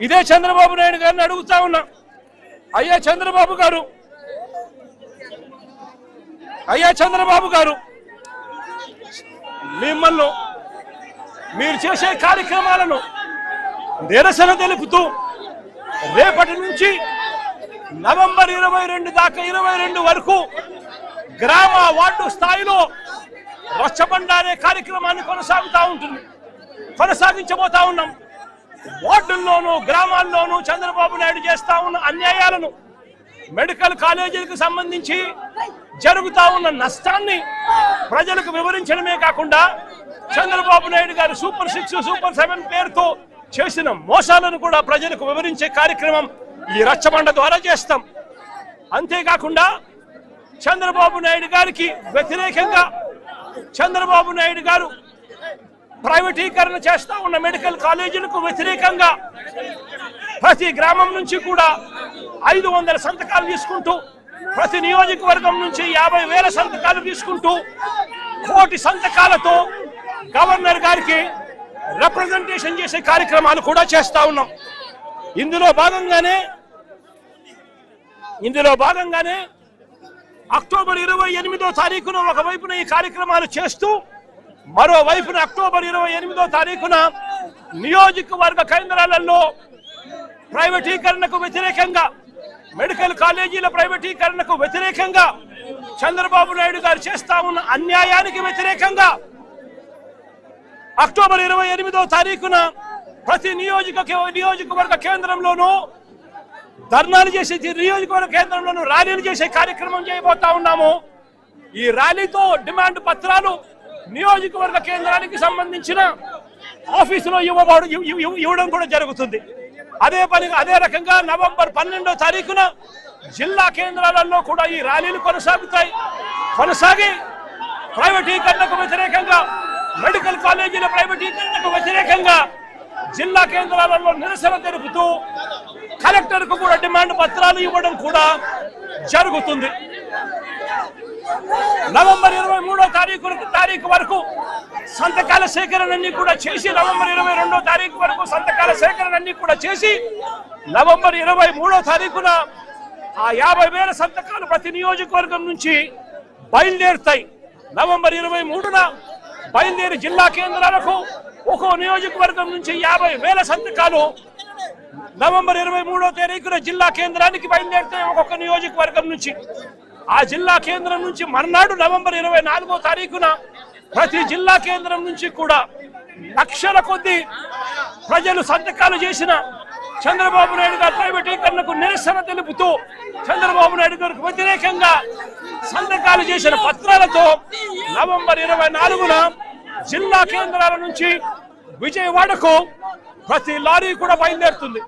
ఇదే చంద్రబాబు నాయుడు గారిని అడుగుతా ఉన్నా. అయ్యా చంద్రబాబు గారు. అయ్యా చంద్రబాబు గారు. మిమ్మల్ని మీరు చేసే కార్యక్రమాలను నిరసన తెలుపుతూ రేపటి నుంచి నవంబర్ ఇరవై రెండు దాకా ఇరవై రెండు వరకు గ్రామ వార్డు స్థాయిలో రచ్చబండ అనే కార్యక్రమాన్ని కొనసాగుతూ ఉంటుంది. కొనసాగించబోతా ఉన్నాం. వార్డుల్లోనూ గ్రామాల్లోనూ చంద్రబాబు నాయుడు చేస్తా ఉన్న అన్యాయాలను మెడికల్ కాలేజీలకు సంబంధించి జరుగుతా ఉన్న నష్టాన్ని ప్రజలకు వివరించడమే కాకుండా చంద్రబాబు నాయుడు గారు సూపర్ సిక్స్ సూపర్ సెవెన్ పేరుతో చేసిన మోసాలను కూడా ప్రజలకు వివరించే కార్యక్రమం ఈ రచ్చబండ ద్వారా చేస్తాం. అంతేకాకుండా చంద్రబాబు నాయుడు గారికి వ్యతిరేకంగా చంద్రబాబు నాయుడు గారు ప్రైవేటీకరణ చేస్తా ఉన్న మెడికల్ కాలేజీలకు వ్యతిరేకంగా ప్రతి గ్రామం నుంచి కూడా ఐదు వందల సంతకాలు తీసుకుంటూ ప్రతి నియోజకవర్గం నుంచి యాభై వేల సంతకాలు తీసుకుంటూ కోటి సంతకాలతో గవర్నర్ గారికి రిప్రజెంటేషన్ చేసే కార్యక్రమాలు కూడా చేస్తా ఉన్నాం. ఇందులో భాగంగానే ఇందులో భాగంగానే అక్టోబర్ ఇరవై ఎనిమిదో తారీఖున ఒకవైపున ఈ కార్యక్రమాలు చేస్తూ మరోవైపున అక్టోబర్ ఇరవై ఎనిమిదో తారీఖున నియోజకవర్గ కేంద్రాలలో ప్రైవేటీకరణకు వ్యతిరేకంగా మెడికల్ కాలేజీల ప్రైవేటీకరణకు వ్యతిరేకంగా చంద్రబాబు నాయుడు గారు చేస్తా ఉన్న అన్యాయానికి వ్యతిరేకంగా అక్టోబర్ ఇరవై ఎనిమిదో తారీఖున ప్రతి నియోజక నియోజకవర్గ కేంద్రంలోనూ ధర్నాలు చేసే నియోజకవర్గ కేంద్రంలోనూ ర్యాలీలు చేసే కార్యక్రమం చేయబోతా ఉన్నాము. ఈ ర్యాలీతో డిమాండ్ పత్రాలు నియోజకవర్గ కేంద్రానికి సంబంధించిన ఆఫీసులో ఇవ్వబడు ఇవ్వడం కూడా జరుగుతుంది. అదే పని అదే రకంగా నవంబర్ పన్నెండో తారీఖున జిల్లా కేంద్రాలలో కూడా ఈ ర్యాలీలు కొనసాగుతాయి. కొనసాగి ప్రైవేటీకరణకు వ్యతిరేకంగా మెడికల్ కాలేజీల ప్రైవేటీకరణకు వ్యతిరేకంగా జిల్లా కేంద్రాలలో నిరసన తెలుపుతూ కలెక్టర్కు కూడా డిమాండ్ పత్రాలు ఇవ్వడం కూడా జరుగుతుంది. నవంబర్ ఇరవై మూడో తారీఖు తారీఖు వరకు సంతకాల సేకరణ అన్ని కూడా చేసి నవంబర్ ఇరవై రెండో తారీఖు వరకు సంతకాల సేకరణ అన్ని కూడా చేసి నవంబర్ ఇరవై మూడో తారీఖున ఆ యాభై వేల సంతకాలు ప్రతి నియోజకవర్గం నుంచి బయలుదేరుతాయి. నవంబర్ ఇరవై మూడున బయలుదేరి జిల్లా కేంద్రాలకు ఒక్కో నియోజకవర్గం నుంచి యాభై వేల సంతకాలు నవంబర్ ఇరవై మూడో తారీఖున జిల్లా కేంద్రానికి బయలుదేరుతాయి ఒక్కొక్క నియోజకవర్గం నుంచి. ఆ జిల్లా కేంద్రం నుంచి మర్నాడు నవంబర్ ఇరవై నాలుగో తారీఖున ప్రతి జిల్లా కేంద్రం నుంచి కూడా లక్షల కొద్ది ప్రజలు సంతకాలు చేసిన చంద్రబాబు నాయుడు గారి ప్రైవేటీకరణకు నిరసన తెలుపుతూ చంద్రబాబు నాయుడు గారికి వ్యతిరేకంగా సంతకాలు చేసిన పత్రాలతో నవంబర్ ఇరవై నాలుగున జిల్లా కేంద్రాల నుంచి విజయవాడకు ప్రతి లారీ కూడా బయలుదేరుతుంది.